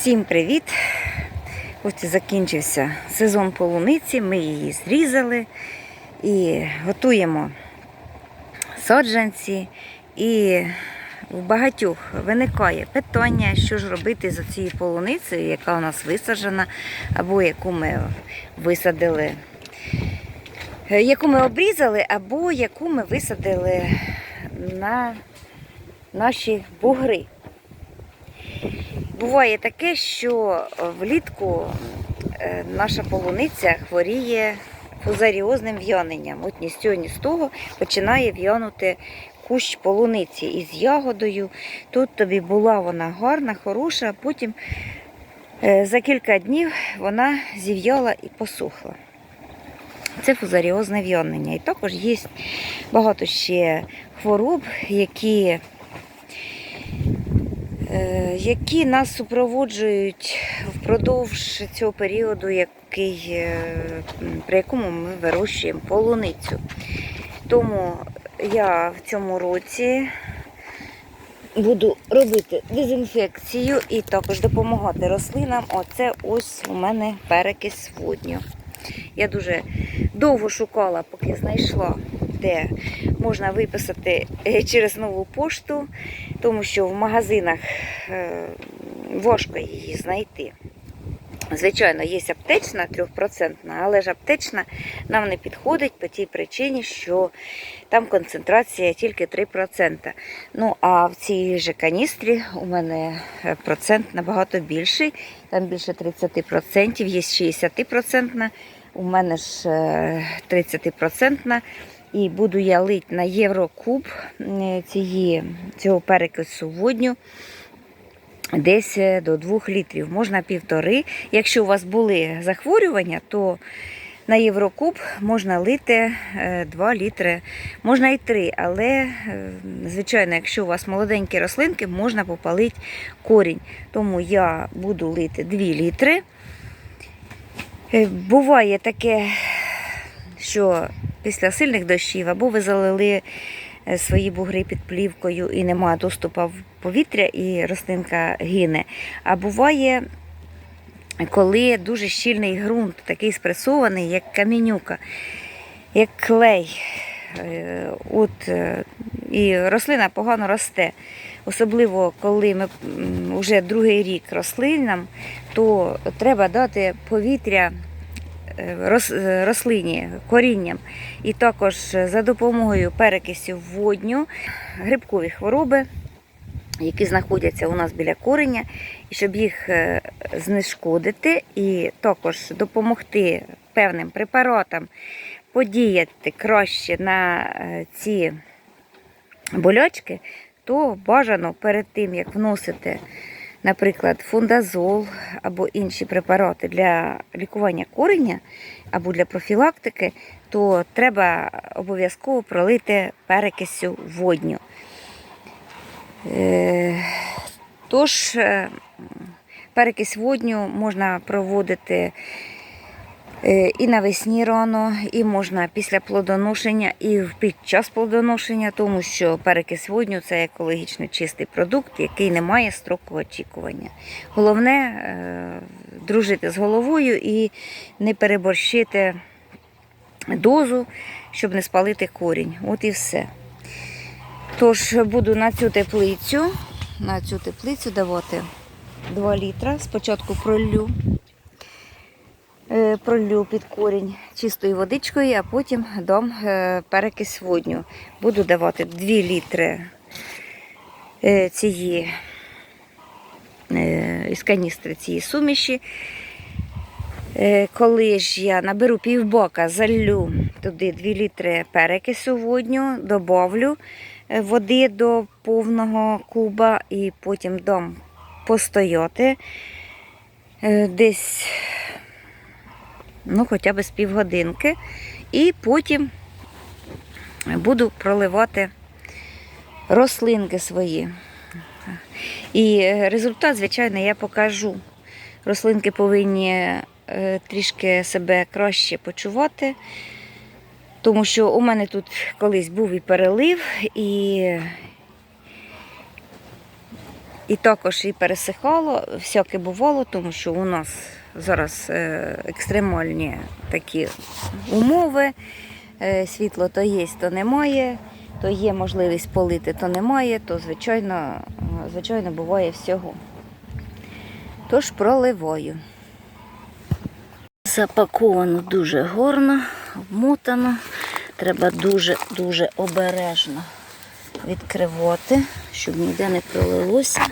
Всім привіт! Ось закінчився сезон полуниці. Ми її зрізали і готуємо саджанці. І в багатьох виникає питання, що ж робити за цією полуницею, яка у нас висаджена, або яку ми висадили, яку ми обрізали, або яку ми висадили на наші бугри. Буває таке, що влітку е, наша полуниця хворіє фузаріозним в'яненням. От ні з цього, ні з того починає в'янути кущ полуниці із ягодою. Тут тобі була вона гарна, хороша, а потім е, за кілька днів вона зів'яла і посухла. Це фузаріозне в'янення. І також є багато ще хвороб, які які нас супроводжують впродовж цього періоду, який, е, при якому ми вирощуємо полуницю. Тому я в цьому році буду робити дезінфекцію і також допомагати рослинам. Оце ось у мене перекись водню. Я дуже довго шукала, поки знайшла, де можна виписати е, через нову пошту, тому що в магазинах е, важко її знайти. Звичайно, є аптечна 3%, але ж аптечна нам не підходить по тій причині, що там концентрація тільки 3%. Ну, а в цій же каністрі у мене е, процент набагато більший, там більше 30%, є 60%, у мене ж е, 30%. І буду я лить на єврокуб е, цієї, цього перекису водню десь е, до 2 літрів, можна півтори. Якщо у вас були захворювання, то на Єврокуб можна лити 2 літри, можна і 3, але, е, звичайно, якщо у вас молоденькі рослинки, можна попалити корінь. Тому я буду лити 2 літри. Е, Буває таке, що після сильних дощів або ви залили е, свої бугри під плівкою і немає доступу в повітря, і рослинка гине. А буває, коли дуже щільний ґрунт, такий спресований, як камінюка, як клей. Е, От, е, і рослина погано росте. Особливо, коли ми вже другий рік рослинам, то треба дати повітря рослині корінням. І також за допомогою перекисів водню грибкові хвороби, які знаходяться у нас біля кореня, і щоб їх е, знешкодити, і також допомогти певним препаратам подіяти краще на е, ці болячки, то бажано перед тим, як вносити, наприклад, фундазол або інші препарати для лікування кореня або для профілактики, то треба обов'язково пролити перекисю водню. Е, Тож, е, перекись водню можна проводити і навесні рано, і можна після плодоношення, і під час плодоношення, тому що перекис водню це екологічно чистий продукт, який не має строку очікування. Головне е, дружити з головою і не переборщити дозу, щоб не спалити корінь. От і все. Тож буду на цю теплицю, на цю теплицю давати 2 літра. Спочатку пролью, е, пролью під корінь чистою водичкою, а потім дам е, перекись водню. Буду давати 2 літри е, цієї із каністри цієї суміші. Коли ж я наберу півбака, залью туди 2 літри перекису водню, добавлю води до повного куба і потім дам постояти десь ну, хоча б з півгодинки. І потім буду проливати рослинки свої. І е, результат, звичайно, я покажу. Рослинки повинні е, трішки себе краще почувати, тому що у мене тут колись був і перелив, і І також і пересихало, всяке бувало, тому що у нас зараз е, екстремальні такі умови. Е, Світло то є, то немає, то є можливість полити, то немає, то звичайно, звичайно буває всього. Тож проливаю. Запаковано дуже горно, обмотано. Треба дуже-дуже обережно відкривати, щоб ніде не пролилося.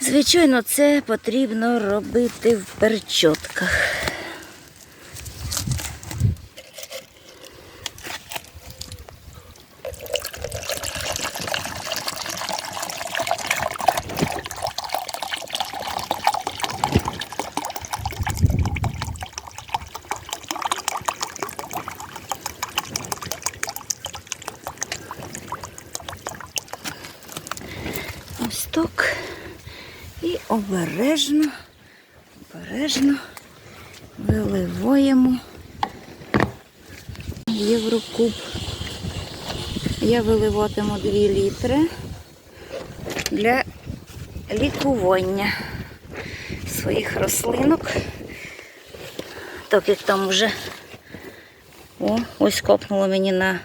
Звичайно, це потрібно робити в перчотках. Ось так. І обережно, обережно виливаємо єврокуб. Я виливатиму 2 літри для лікування своїх рослинок. Так як там вже о, ось копнуло мені на.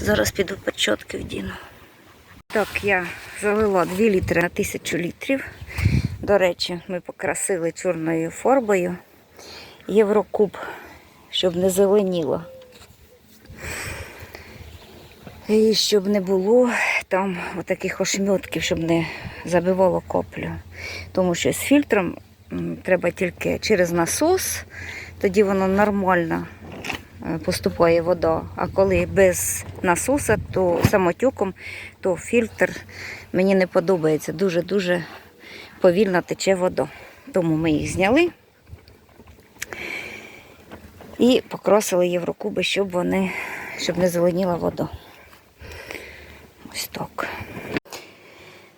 Зараз піду перчотки вдіну. Так, я залила 2 літри на 1000 літрів. До речі, ми покрасили чорною фарбою Єврокуб, щоб не зеленіло. І щоб не було там таких ошмьотків, щоб не забивало коплю. Тому що з фільтром треба тільки через насос, тоді воно нормально е, поступає вода. А коли без насоса, то самотюком, то фільтр мені не подобається. Дуже-дуже повільно тече вода. Тому ми їх зняли і покрасили єврокуби, щоб вони, щоб не зеленіла вода. Ось так.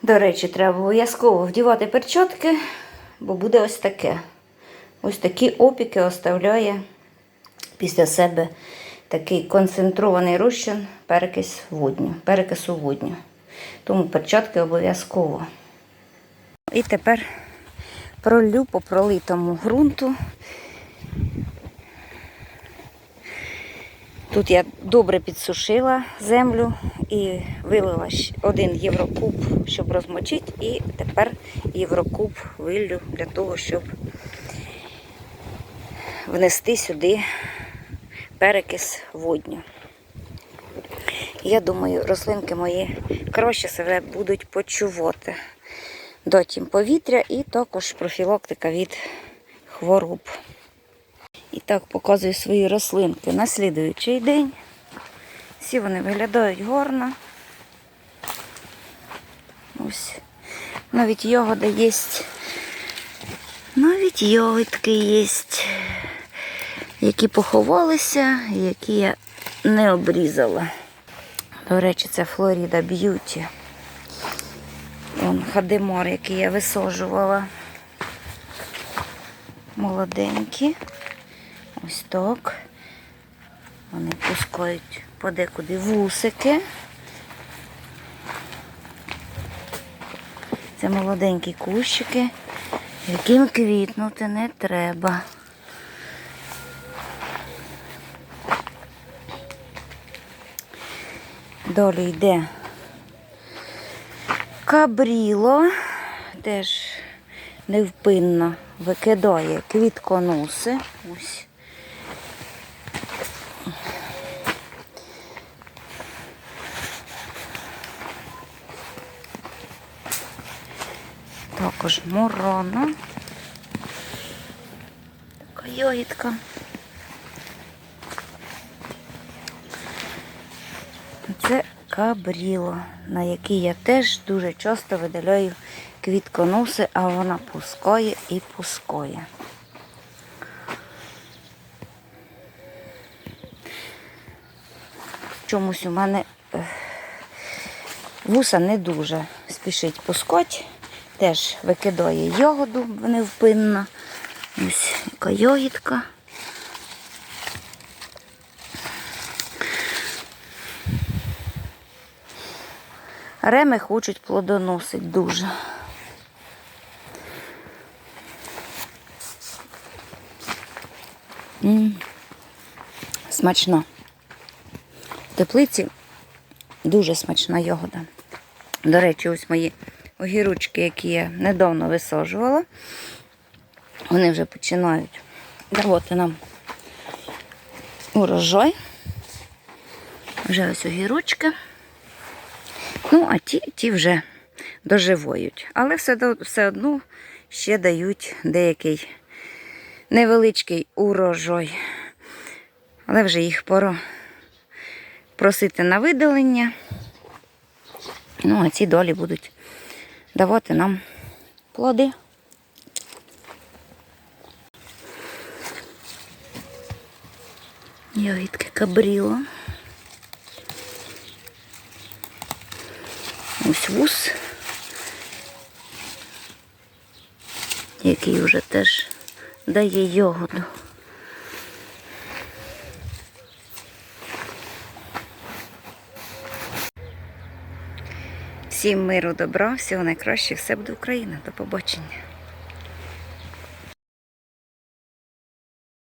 До речі, треба обов'язково вдівати перчатки, бо буде ось таке. Ось такі опіки оставляє після себе такий концентрований розчин перекис водню, перекису водню. Тому перчатки обов'язково. І тепер пролю по пролитому ґрунту. Тут я добре підсушила землю і вилила один єврокуб, щоб розмочити, і тепер єврокуб виллю для того, щоб внести сюди перекис водню. Я думаю, рослинки мої краще себе будуть почувати. Дать їм повітря і також профілактика від хвороб. І так показую свої рослинки на слідуючий день. Всі вони виглядають гарно. Ось. Навіть ягода є. Навіть ягодки є, які поховалися, які я не обрізала. До речі, це Флоріда Б'юті. Вон хадемор, який я висаджувала. Молоденькі. Ось так. Вони пускають подекуди вусики. Це молоденькі кущики, яким квітнути не треба. Далі йде кабріло, теж невпинно викидає квітконоси. Ось. Також морона. Така йогітка. Це кабріло, на який я теж дуже часто видаляю квітконоси, а вона пускає і пускає. Чомусь у мене е, вуса не дуже спішить пускати. Теж викидає ягоду невпинно. Ось яка ягідка. Реми хочуть плодоносити дуже. М, Смачно. В теплиці дуже смачна ягода. До речі, ось мої огірочки, які я недавно висаджувала, вони вже починають давати нам урожай. Вже ось огірочки. Ну, а ті, ті вже доживають. Але все, все одно ще дають деякий невеличкий урожай. Але вже їх пора просити на видалення. Ну, а ці долі будуть давати нам плоди. Ягідки кабріла. Вус, який вже теж дає йогоду. Всім миру, добра, всього найкраще, все буде Україна. До побачення.